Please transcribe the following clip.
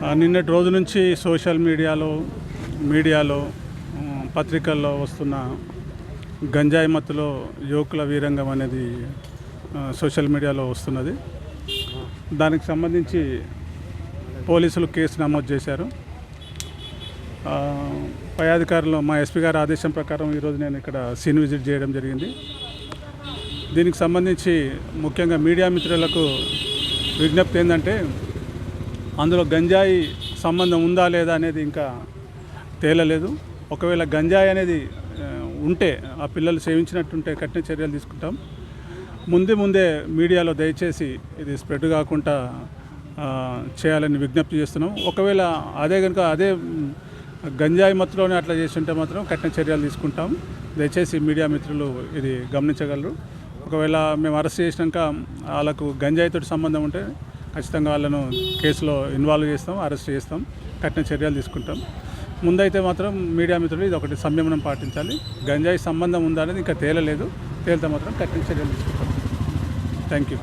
నిన్నటి రోజు నుంచి సోషల్ మీడియాలో మీడియాలో పత్రికల్లో వస్తున్న గంజాయి మత్తులో యువకుల వీరంగం అనేది సోషల్ మీడియాలో వస్తున్నది. దానికి సంబంధించి పోలీసులు కేసు నమోదు చేశారు. పై అధికారులు మా ఎస్పీ గారి ఆదేశం ప్రకారం ఈరోజు నేను ఇక్కడ సీన్ విజిట్ చేయడం జరిగింది. దీనికి సంబంధించి ముఖ్యంగా మీడియా మిత్రులకు విజ్ఞప్తి ఏంటంటే అందులో గంజాయి సంబంధం ఉందా లేదా అనేది ఇంకా తేలలేదు. ఒకవేళ గంజాయి అనేది ఉంటే ఆ పిల్లలు సేవించినట్టుంటే కఠిన చర్యలు తీసుకుంటాం. ముందే ముందే మీడియాలో దయచేసి ఇది స్ప్రెడ్ కాకుండా చేయాలని విజ్ఞప్తి చేస్తున్నాం. ఒకవేళ అదే కనుక అదే గంజాయి మత్తులోనే అట్లా చేస్తుంటే మాత్రం కఠిన చర్యలు తీసుకుంటాం. దయచేసి మీడియా మిత్రులు ఇది గమనించగలరు. ఒకవేళ మేము అరెస్ట్ చేసినాక వాళ్ళకు గంజాయితో సంబంధం ఉంటే ఖచ్చితంగా వాళ్ళను కేసులో ఇన్వాల్వ్ చేస్తాం అరెస్ట్ చేస్తాం కఠిన చర్యలు తీసుకుంటాం. ముందైతే మాత్రం మీడియా మిత్రులు ఇది ఒకటి సంయమనం పాటించాలి. గంజాయి సంబంధం ఉందా అనేది ఇంకా తేలలేదు. తేలితే మాత్రం కఠిన చర్యలు తీసుకుంటాం. Thank you